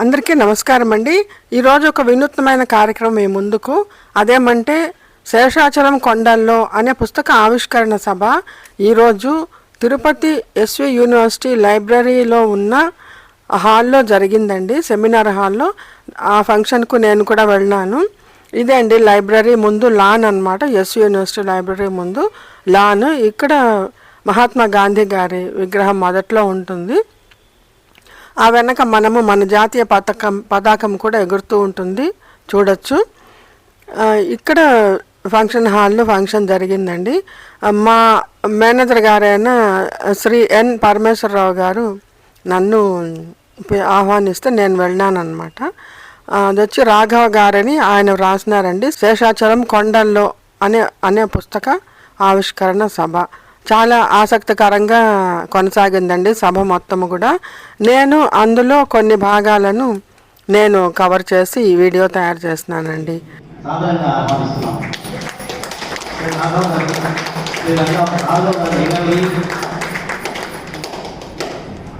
అందరికీ నమస్కారం అండి. ఈరోజు ఒక వినూత్నమైన కార్యక్రమం మీ ముందుకు. అదేమంటే శేషాచలం కొండల్లో అనే పుస్తక ఆవిష్కరణ సభ. ఈరోజు తిరుపతి ఎస్వి యూనివర్సిటీ లైబ్రరీలో ఉన్న హాల్లో జరిగిందండి సెమినార్ హాల్లో. ఆ ఫంక్షన్కు నేను కూడా వెళ్ళాను. ఇదే అండి లైబ్రరీ ముందు లాన్ అన్నమాట ఎస్ యూనివర్సిటీ లైబ్రరీ ముందు లాన్. ఇక్కడ మహాత్మా గాంధీ గారి విగ్రహం మొదట్లో ఉంటుంది. ఆ వెనక మనము మన జాతీయ పతాకం పతాకం కూడా ఎగురుతూ ఉంటుంది. చూడొచ్చు. ఇక్కడ ఫంక్షన్ హాల్లో ఫంక్షన్ జరిగిందండి. మా మేనేజర్ గారైన శ్రీ ఎన్ పరమేశ్వరరావు గారు నన్ను ఆహ్వానిస్తే నేను వెళ్ళానమాట అది వచ్చి రాఘవ గారని ఆయన వ్రాసినారండి. శేషాచలం కొండల్లో అనే అనే పుస్తక ఆవిష్కరణ సభ. చాలా ఆసక్తికరంగా కొనసాగిందండి సభ మొత్తము కూడా. నేను అందులో కొన్ని భాగాలను నేను కవర్ చేసి ఈ వీడియో తయారు చేస్తున్నానండి.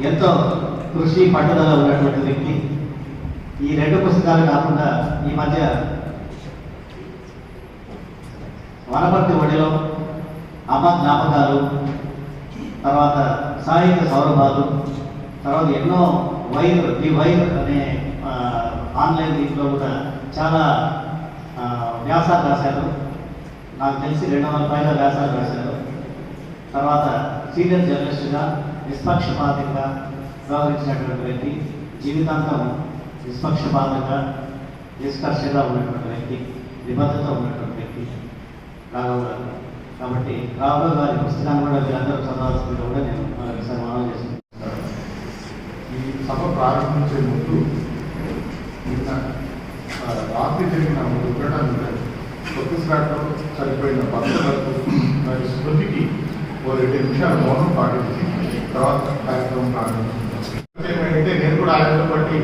ఎంతో కృషి పట్టుదల ఉన్నటువంటి వ్యక్తి. ఈ రెండు పుస్తకాలు కాకుండా ఈ మధ్య వనపర్తి ఒడిలో అమ్మ జ్ఞాపకాలు తర్వాత సాహిత్య సౌరభాలు తర్వాత ఎన్నో వైర్ ది వైర్ అనే ఆన్లైన్ దీంట్లో కూడా చాలా వ్యాసాలు రాశారు. నాకు తెలిసి రెండు వందల పైన వ్యాసాలు రాశారు. తర్వాత సీనియర్ జర్నలిస్ట్గా నిష్పక్షపాతంగా వ్యవహరించినటువంటి వ్యక్తి జీవితాంతం నిష్పక్షపాతంగా నిష్కర్షగా ఉన్నటువంటి వ్యక్తి నిబద్ధత ఉన్నటువంటి వ్యక్తి రాఘవ్ కాబట్టి రాఘవ్ గారి పుస్తకాన్ని కూడా మీరందరూ చదవాల్సిందిగా కూడా నేను మరొకసారి మనం చేస్తున్నాను. ఈ సభ ప్రారంభించే ముందు నిన్న రాత్రి జరిగిన ఉండడానికి కొత్తసాట్లో చనిపోయిన భక్తులకు మరియు స్మృతికి ఓ రెండు నిమిషాలు మౌనం పాటించి తర్వాత కార్యక్రమం ప్రారంభించింది. ఏమంటే నేను కూడా ఆయనతో బట్టి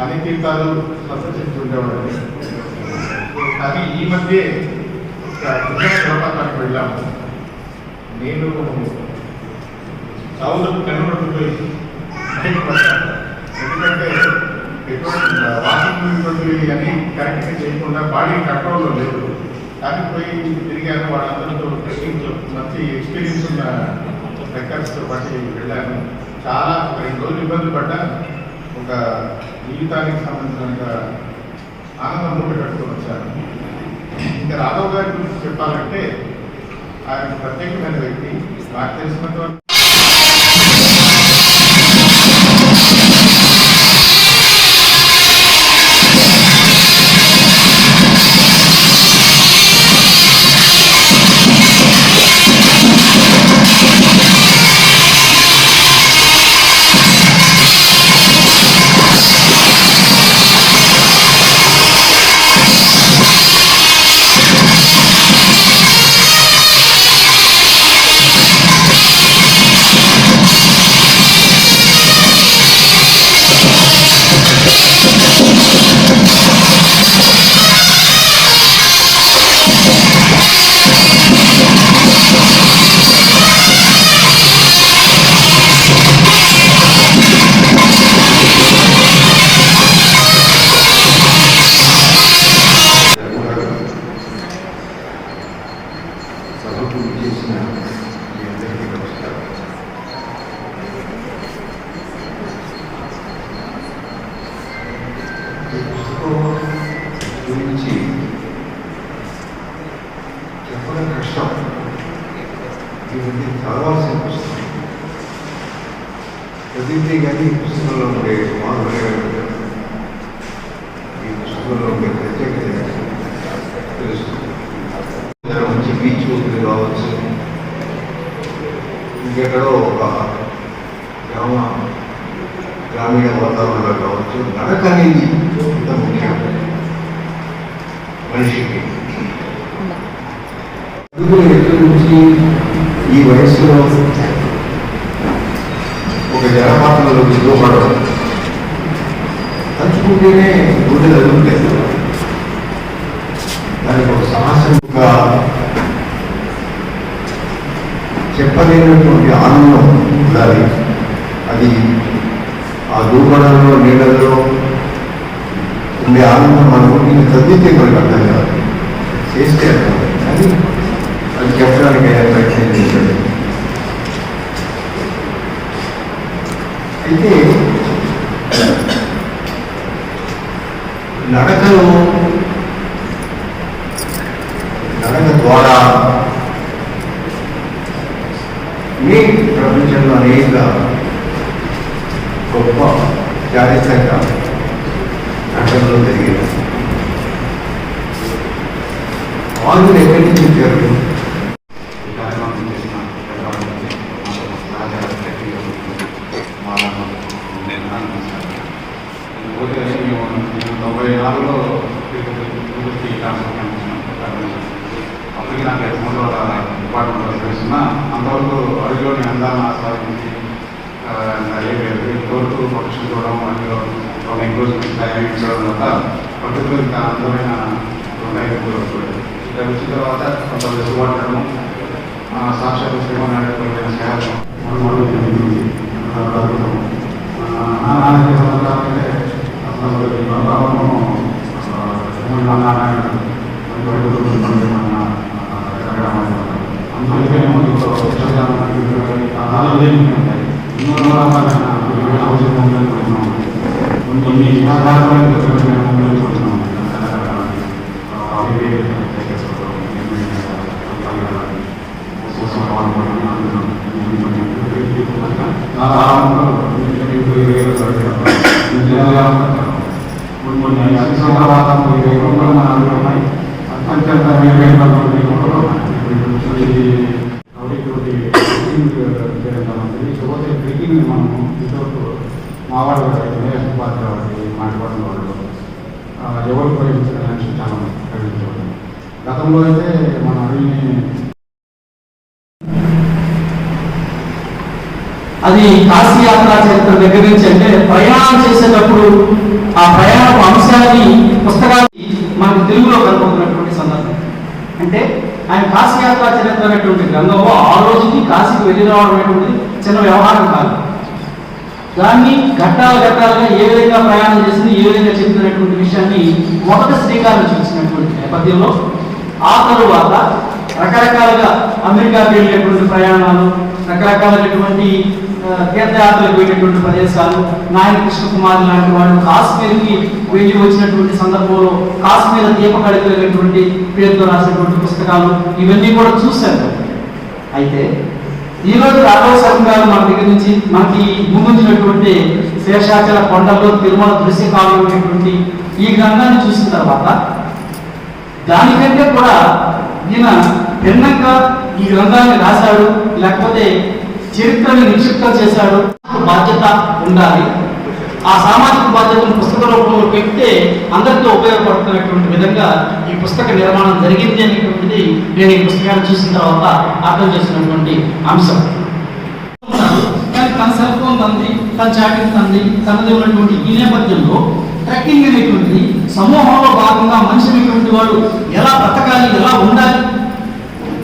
అన్ని తీర్థాలు సందర్శించి ఉండేవాడిని. కానీ ఈ మధ్య జలపాతానికి వెళ్ళాము నేను చావులకు కనబడుతుంది ఎందుకంటే ఎటువంటి వాకింగ్ అన్ని కరెక్ట్గా చేయకుండా బాడీ కంట్రోల్లో లేదు దానికి పోయి తిరిగాను వాళ్ళందరితో ట్రెక్కింగ్ మంచి ఎక్స్పీరియన్స్ ఉన్న ట్రెక్కర్స్తో పాటు వెళ్ళాను చాలా రెండు రోజులు ఇబ్బంది పడ్డా ఒక జీవితానికి సంబంధించిన ఆనందం మూట కట్టుకొని వచ్చాను. ఇంకా రాఘవ్ గారి గురించి చెప్పాలంటే ఆయన ప్రత్యేకమైన వ్యక్తి. నాకు తెలిసినంత చదివితే కానీ ఈ పుస్తకంలో ఉండే ఈ పుస్తకంలో ఉండే ప్రత్యేకత తెలుస్తుంది. మంచి బీచ్ ఊపిరి కావచ్చు. ఇంకెక్కడో ఒక గ్రామ గ్రామీణ వాతావరణంలో కావచ్చు. నడక అనేది ముఖ్యం. మనిషికి. ఎత్తు నుంచి ఈ వయస్సులో ఒక జలపాతంలోకి దూపడడం తలుచుకుంటేనే గుండె తగులుతాయి దానికి ఒక సాహసం ఒక చెప్పలేనటువంటి ఆనందం ఉండాలి అది ఆ దూపడంలో నీళ్ళలో ఆనందం మనకు ఇది చదివితే మనకు అర్థం కాదు చేస్తే అది చెప్పడానికి ప్రయత్నం చేశాడు అయితే నడకలో నడక ద్వారా మీ ప్రపంచంలో అనేక గొప్ప చారిత్రక నటనలు జరిగాయి. వాళ్ళు ఎక్కడి నుంచి వచ్చారు ఈ కార్యక్రమం చేసిన పెద్దవాళ్ళకి, మా సహచర వ్యక్తులకు, మా నేను నమస్కారం. పోతే మేము నేను తొంభై నాలుగులో పూర్తి అప్పటికి నాకు ఎస్ఎంఓ డిపార్ట్మెంట్లో తెలుస్తున్నా అంతవరకు అడుగులోని అందాన్ని ఆస్వాదించి ఆ, ఏ లేదు ఇంతవరకు ప్రొఫెషన్ చూడడం అందులో ఒక ఎంక్రోచ్మెంట్ ఇచ్చడం వల్ల పద్ధతిలో ఇంకా అందమైన ఇక్కడ వచ్చిన తర్వాత కొంత వెసులుబాటు సాక్షాత్ శ్రీమన్నారాయణ సేవలు మనవాళ్ళు జరిగింది అద్భుతం నానానికి సంవత్సరాలంటే అసలు ఈ ప్రభావము శ్రీమన్నారాయణ అందుకే ఎన్నో రకాలైన అవసరం కొన్ని మావాడు కాబట్టి మాట్లాడిన వాళ్ళు ఆ, ఎవరు ప్రయోగించడానికి చాలా మంది ప్రయోగించబడ్డారు గతంలో అయితే మన అడవిని అది కాశీ యాత్రా చరిత్ర దగ్గర నుంచి అంటే ప్రయాణం చేసేటప్పుడు ఆ ప్రయాణపు అంశాన్ని పుస్తకాన్ని మనకు తెలుగులో కనుకుంటున్నటువంటి సందర్భం. అంటే ఆయన కాశీ యాత్రా చరిత్ర అనేటువంటి గ్రంథంలో ఆ రోజుకి కాశీకి వెళ్ళి రావడం అనేటువంటిది చిన్న వ్యవహారం కాదు. దాన్ని ఘట్టాలు ఘట్టాలుగా ఏ విధంగా ప్రయాణం చేసింది ఏ విధంగా చెప్తున్నటువంటి విషయాన్ని మొదట శ్రీకారం చూసినటువంటి నేపథ్యంలో ఆ తరువాత రకరకాలుగా అమెరికాకి వెళ్ళేటువంటి ప్రయాణాలు రకరకాలైనటువంటి తీర్థయాత్రలకు వెళ్ళేటువంటి ప్రదేశాలు నాయన కృష్ణకుమార్ లాంటి వాళ్ళు కాశ్మీర్కి వెళ్ళి వచ్చినటువంటి సందర్భంలో కాశ్మీర్ దీపకళకు పేరుతో రాసినటువంటి పుస్తకాలు ఇవన్నీ కూడా చూశాను. అయితే ఈ రోజు రాఘవ గారు మన దగ్గర నుంచి మనకి ముందుంచినటువంటి శేషాచల కొండల్లో తిరుమల దృశ్య కావాలనేటువంటి ఈ గ్రంథాన్ని చూసిన తర్వాత దానికంటే కూడా ఈయన భిన్నంగా ఈ గ్రంథాన్ని రాశాడు లేకపోతే చరిత్రని నిక్షిప్తం చేశాడు. బాధ్యత ఉండాలి. ఆ సామాజిక బాధ్యతను పుస్తక రూపంలో పెడితే అందరితో ఉపయోగపడుతున్నటువంటి విధంగా ఈ పుస్తక నిర్మాణం జరిగింది అనేటువంటిది నేను ఈ పుస్తకాన్ని చూసిన తర్వాత అర్థం చేసినటువంటి అంశం. కానీ తన సెల్ ఫోన్ తంది తన చాటింగ్ తంది తనది ఉన్నటువంటి ఈ నేపథ్యంలో ట్రెక్కింగ్ అనేటువంటిది సమూహంలో భాగంగా మనిషి అనేటువంటి వాడు ఎలా బ్రతకాలి ఎలా ఉండాలి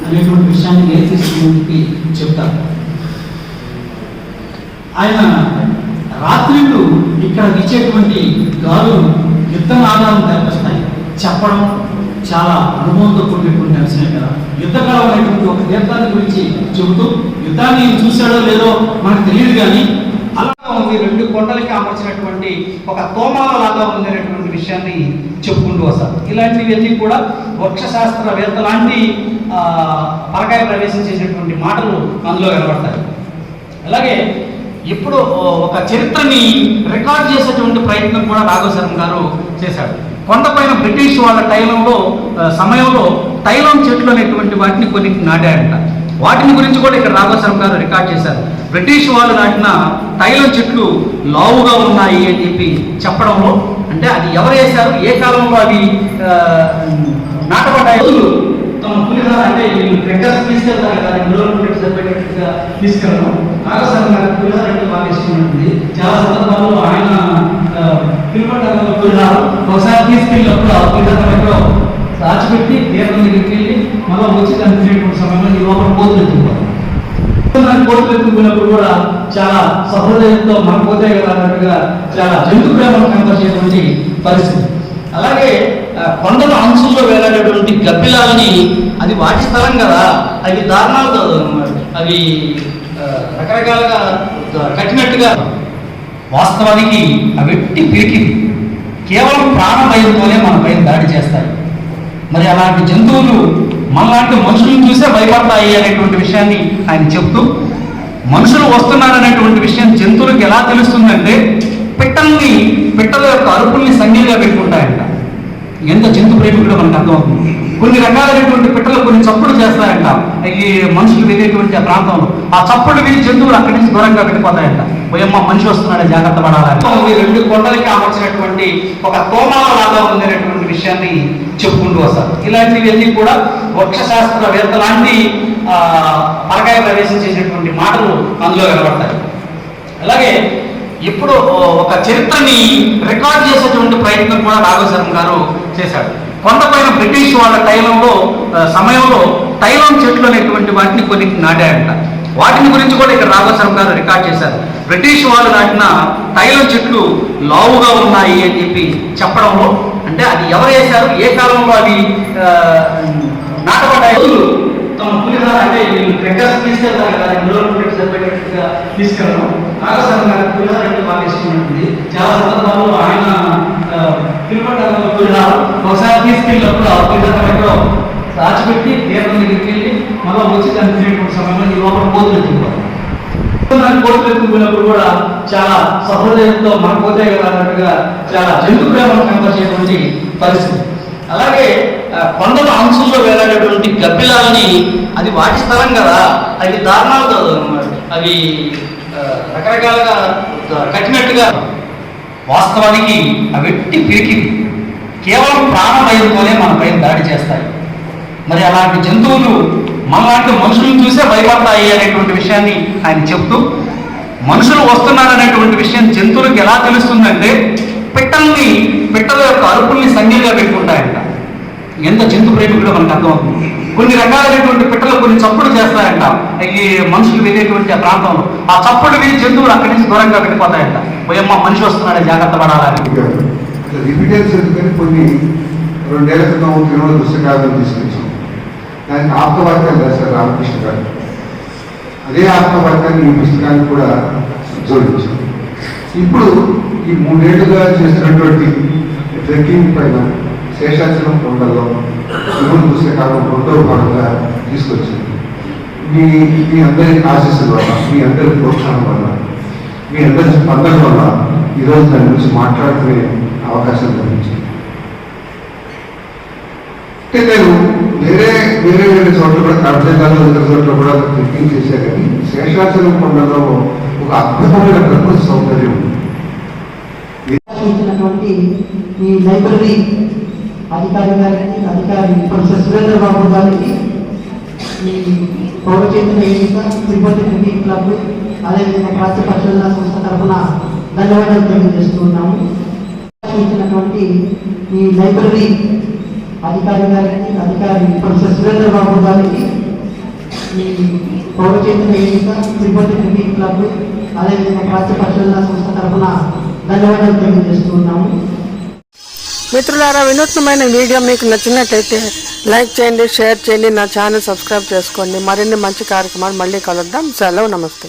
అనేటువంటి విషయాన్ని నేర్పిస్తున్నందుకు చెప్తారు ఆయన రాత్రిళ్ళు ఇక్కడ ఇచ్చేటువంటి గాలులు యుద్ధ నాదాలను తెప్పిస్తాయి చెప్పడం చాలా అనుభవంతో కూడినటువంటి అంశమే కదా. యుద్ధకాలం అనేటువంటి ఒక తీర్థాన్ని గురించి చెబుతూ యుద్ధాన్ని చూశాడో లేదో మనకు తెలియదు కానీ అలా ఉంది రెండు కొండలకి అమర్చినటువంటి ఒక తోమాల లాగా ఉంది అనేటువంటి విషయాన్ని చెప్పుకుంటూ వస్తారు ఇలాంటివన్నీ కూడా వృక్షశాస్త్రవేత్త లాంటి పరకాయ ప్రవేశం చేసినటువంటి మాటలు అందులో కనబడతాయి అలాగే ఇప్పుడు ఒక చరిత్రని రికార్డ్ చేసేటువంటి ప్రయత్నం కూడా రాఘవ గారు చేశాడు కొండపైన బ్రిటిష్ వాళ్ళ టైలంలో సమయంలో టైలం చెట్లు అనేటువంటి వాటిని కొన్ని నాటారంట. వాటిని గురించి కూడా ఇక్కడ రాఘవ గారు రికార్డ్ చేశారు. బ్రిటిష్ వాళ్ళు నాటిన టైలం చెట్లు లావుగా ఉన్నాయి అని చెప్పి చెప్పడంలో అంటే అది ఎవరు వేశారు? ఏ కాలంలో అది నాటబడ్డాయి? తమ పులిహార అంటే వీళ్ళు ట్రెక్కర్స్ తీసుకెళ్తారు కదా తీసుకెళ్ళడం. నాగసారి నాకు పులిహార అంటే బాగా ఇష్టం ఉంటుంది చాలా సందర్భాల్లో ఆయన పిలుపడ్డారు పులిహార ఒకసారి తీసుకెళ్ళినప్పుడు ఆ పులిహార ఎక్కడో దాచిపెట్టి తీర్థం దగ్గరికి వెళ్ళి మళ్ళీ వచ్చి దాన్ని సమయంలో ఈ లోపల కోతులు ఎత్తుకుపోతారు కోతులు ఎత్తుకున్నప్పుడు కూడా చాలా సహృదయంతో మన పోతే కదా అన్నట్టుగా చాలా జంతు ప్రేమను కనపరిచేటువంటి పరిస్థితి అలాగే కొండల అంశంలో వేలాడేటువంటి గబ్బిలాలని అది వాటి స్థలం కదా. అవి దారుణాలు కాదు అవి రకరకాలుగా కట్టినట్టుగా వాస్తవానికి అవి ఎట్టి పిరికివి కేవలం ప్రాణభయంతోనే మన పైన దాడి చేస్తాయి మరి అలాంటి జంతువులు మనలాంటి మనుషులను చూసే భయపడతాయి అనేటువంటి విషయాన్ని ఆయన చెప్తూ మనుషులు వస్తున్నారనేటువంటి విషయం జంతువులకు ఎలా తెలుస్తుందంటే పిట్టల్ని పిట్టల యొక్క అరుపుల్ని సంఖ్యగా పెట్టుకుంటాయంట. ఎంత జంతు ప్రేమికుడో మనకు అర్థమవుతుంది. కొన్ని రకాలైనటువంటి పిట్టలు కొన్ని చప్పుడు చేస్తాయంట. ఈ మనుషులు వెళ్ళేటువంటి ఆ ప్రాంతంలో. ఆ చప్పుడు విని జంతువులు అక్కడి నుంచి దూరంగా వెళ్ళిపోతాయంట. పోయమ్మ మనిషి వస్తున్నాడు జాగ్రత్త పడాలని. రెండు కొండలకి అమర్చినటువంటి ఒక తోమాల లాగా ఉందనేటువంటి విషయాన్ని చెప్పుకుంటూ వస్తారు. ఇలాంటివన్నీ కూడా వృక్షశాస్త్రవేత్త లాంటి ఆ, పరకాయ ప్రవేశం చేసినటువంటి మాటలు అందులో కనబడతాయి. అలాగే ఇప్పుడు ఒక చరిత్రని రికార్డ్ చేసేటువంటి ప్రయత్నం కూడా రాఘవశరం గారు చేశాడు. కొండపైన బ్రిటిష్ వాళ్ళ టైలంలో సమయంలో టైలం చెట్లు అనేటువంటి వాటిని కొన్ని నాటాడంట వాటిని గురించి కూడా ఇక్కడ రాఘవసరం గారు రికార్డ్ చేశారు. బ్రిటిష్ వాళ్ళు నాటిన టైలం చెట్లు లావుగా ఉన్నాయి అని చెప్పి చెప్పడంలో అంటే అది ఎవరు వేశారు? ఏ కాలంలో అవి నాటబడ్డాయి? తమ పులిహార అంటే ట్రెక్కర్స్ తీసుకెళ్తారు కదా తీసుకెళ్ళడం. నాగసారం గారు పులిహార అంటే బాగా ఇష్టం ఉంటుంది. చాలా సందర్భాల్లో ఆయన ఒకసారి తీసుకెళ్ళినప్పుడు ఆ దాచిపెట్టి తీర్థం దగ్గరికి వెళ్ళి మళ్ళీ వచ్చి కనిపించేటువంటి సమయంలో ఈ లోపల కోతులు ఎత్తుకుపోతారు కోతులు ఎత్తుకున్నప్పుడు కూడా చాలా సహృదయంతో మన పోతే కదా అన్నట్టుగా చాలా జంతు ప్రేమను కనపరిచేటువంటి పరిస్థితి. అలాగే కొండల అంశంలో వేలాడేటువంటి గబ్బిలాలని అది వాటి స్థలం కదా. అది దారుణాలు కాదు అవి రకరకాలుగా కట్టినట్టుగా వాస్తవానికి అవెట్టి ఎట్టి పిరికివి కేవలం ప్రాణభయంతోనే మన పైన దాడి చేస్తాయి. మరి అలాంటి జంతువులు మనలాంటి మనుషులను చూసే భయపడతాయి అనేటువంటి విషయాన్ని ఆయన చెప్తూ మనుషులు వస్తున్నారనేటువంటి విషయం జంతువులకు ఎలా తెలుస్తుందంటే పిట్టల్ని పిట్టల యొక్క అరుపుల్ని సంఖ్యగా పెట్టుకుంటాయంట. ఎంత జంతు ప్రేమికుడో మనకు అర్థమవుతుంది. కొన్ని రకాలైనటువంటి పిట్టలు కొన్ని చప్పుడు చేస్తాయంట. ఈ మనుషులు వెళ్ళేటువంటి ఆ ప్రాంతంలో. ఆ చప్పుడు విని జంతువులు అక్కడి నుంచి దూరంగా వెళ్ళిపోతాయంట. పోయమ్మ మనిషి వస్తున్నాడని జాగ్రత్త పడాలని. రిపిటెన్స్ ఎందుకని కొన్ని రెండేళ్ళ క్రితం తిరుమల పుస్తకాలను తీసుకొచ్చాం. దానికి ఆత్మవాక్యాలు రాశారు రామకృష్ణ గారు. అదే ఆత్మవాక్యాన్ని ఈ పుస్తకాన్ని కూడా జోడించాం. ఇప్పుడు ఈ మూడేళ్ళుగా చేసినటువంటి ట్రెక్కింగ్ పైన శేషాచలం కొండల్లో తిరుమల పుస్తకాలను రెండో భాగంగా తీసుకొచ్చింది. మీ మీ అందరి ఆశీస్సుల వల్ల మీ అందరి ప్రోత్సాహం వల్ల మీ అందరి స్పందన వల్ల ఈరోజు దాని గురించి మాట్లాడుకునే అవకాశం లభించింది. అంటే నేను వేరే వేరే వేరే చోట్ల కూడా కడప ఇతర చోట్ల కూడా ట్రెక్కింగ్ చేశా కానీ శేషాచలం కొండలో ఒక అద్భుతమైన ప్రకృతి సౌకర్యం ఉంది. మీ లైబ్రరీ అధికారి గారికి అధికారి ప్రొఫెసర్ సురేంద్ర బాబు గారికి ఈ పౌర చైతన్య వేదిక తిరుపతి క్రికెట్ క్లబ్ అదేవిధంగా ప్రాచ్య పరిశోధన సంస్థ తరఫున ధన్యవాదాలు తెలియజేస్తూ ఉన్నాము ఇచ్చినటువంటి ఈ లైబ్రరీ అధికారి గారికి అధికారి ప్రొఫెసర్ సురేంద్ర బాబు గారికి ఈ పౌర చైతన్య వేదిక తిరుపతి క్రికెట్ క్లబ్ అదేవిధంగా ప్రాచ్య పరిశోధన సంస్థ తరఫున ధన్యవాదాలు తెలియజేస్తూ ఉన్నాము మిత్రులారా వినూత్నమైన వీడియో మీకు నచ్చినట్లయితే లైక్ చేయండి షేర్ చేయండి నా ఛానల్ సబ్స్క్రైబ్ చేసుకోండి. మరిన్ని మంచి కార్యక్రమాలు మళ్ళీ కలుద్దాం. సెలవు నమస్తే.